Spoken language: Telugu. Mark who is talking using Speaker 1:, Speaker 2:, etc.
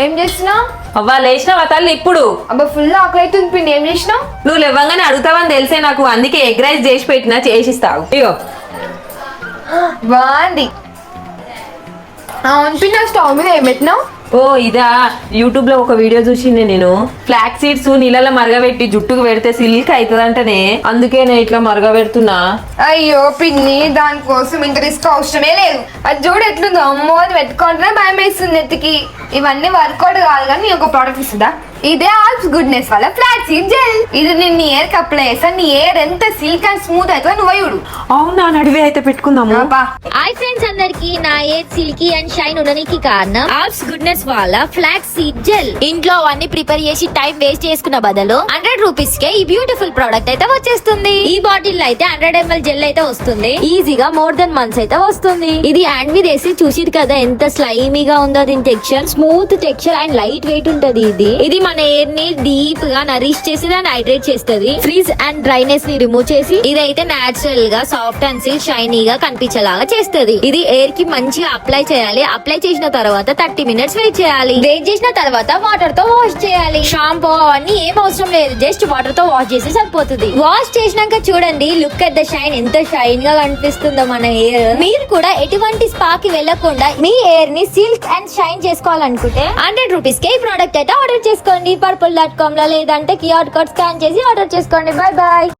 Speaker 1: ఏం చేస్తున్నావు?
Speaker 2: అవ్వా లేచినావా తల్లి ఇప్పుడు?
Speaker 1: అబ్బా ఫుల్ ఆకలి అవుతుంది పిండి ఏం చేసినావు?
Speaker 2: నువ్వు లేవ్వంగానే అడుగుతావని తెలిసే నాకు అందుకే ఎగ్ రైస్ చేసి పెట్టినా చేసిస్తావు. ఇగో.
Speaker 1: బాగుంది అవును పిండి స్టవ్ మీద ఏం పెట్టినావు?
Speaker 2: ఓ ఇదా. యూట్యూబ్లో ఒక వీడియో చూసిండే నేను. ఫ్లాక్ సీడ్స్ నీళ్ళలో మరగబెట్టి జుట్టుకు పెడితే సిల్క్ అవుతుందంటనే అందుకే నేను ఇట్లా మరగబెడుతున్నా.
Speaker 1: అయ్యో పిన్ని దానికోసం ఇంత రిస్క్ అవసరమే లేదు. అది చూడు ఎట్లుందో. అమ్మో అది పెట్టుకుంటేనే భయం వేస్తుంది ఎత్తికి ఇవన్నీ వర్కౌట్ కాదు కానీ ఒక ప్రోడక్ట్ ఇస్తుందా? ఇదే ఆల్స్ గుడ్నెస్ వల్ల ఫ్లాట్ సీడ్ జెల్ ఇది నేను నీ ఎయిర్ అప్లై చేస్తా నీ ఎయిర్ ఎంత సిల్క్ అండ్ స్మూత్ అవుతుందో నువ్వు చూడు.
Speaker 2: అవునా నడివే అయితే పెట్టుకుందాము.
Speaker 3: హాయ్ ఫ్రెండ్స్ అందరికి నా ఎయిర్ సిల్కీ అండ్ షైన్ ఉండడానికి కారణం ఆప్స్ గుడ్నెస్ వాళ్ళ ఫ్లాక్ సీడ్ జెల్ ఇంట్లో అవన్నీ ప్రిపేర్ చేసి టైం వేస్ట్ చేసుకున్న బదులు హండ్రెడ్ రూపీస్ కే ఈ బ్యూటిఫుల్ ప్రోడక్ట్ అయితే వచ్చేస్తుంది. ఈ బాటిల్ అయితే హండ్రెడ్ ఎంఎల్ జెల్ అయితే వస్తుంది. ఈజీగా మోర్ దెన్ మంత్స్ అయితే వస్తుంది. ఇది హ్యాండ్ మీద వేసి చూసిరు కదా ఎంత స్లైమీగా ఉందో దీని texture smooth texture and light weight ఉంటది ఇది. ఇది మన ఎయిర్ని డీప్గా నరిష్ చేసి దాన్ని హైడ్రేట్ చేస్తుంది. ఫ్రీజ్ అండ్ డ్రైనెస్ని రిమూవ్ చేసి ఇదైతే నేచురల్గా సాఫ్ట్ అండ్ సిల్క్ షైనీగా కనిపించేలాగా చేస్తుంది. ఇది ఎయిర్కి మంచిగా అప్లై చేయాలి. అప్లై చేసిన తర్వాత థర్టీ మినిట్స్ వెయిట్ చేయాలి. వెయిట్ చేసిన తర్వాత వాటర్తో వాష్ చేయాలి. షాంపూ అవన్నీ ఏం అవసరం లేదు. జస్ట్ వాటర్తో వాష్ చేసి సరిపోతుంది. వాష్ చేసినాక చూడండి లుక్ అట్ ద షైన్ ఎంత షైన్గా కనిపిస్తుందో మన ఎయిర్ మీరు కూడా ఎటువంటి స్పా కి వెళ్ళకుండా మీ ఎయిర్ని సిల్క్ అండ్ షైన్ చేసుకోవాలనుకుంటే హండ్రెడ్ రూపీస్కి ఈ ప్రోడక్ట్ అయితే ఆర్డర్ చేసుకోండి. పర్పుల్ డాట్ కామ్లో లేదంటే క్యూఆర్ కోడ్ స్కాన్ చేసి ఆర్డర్ చేసుకోండి. Bye bye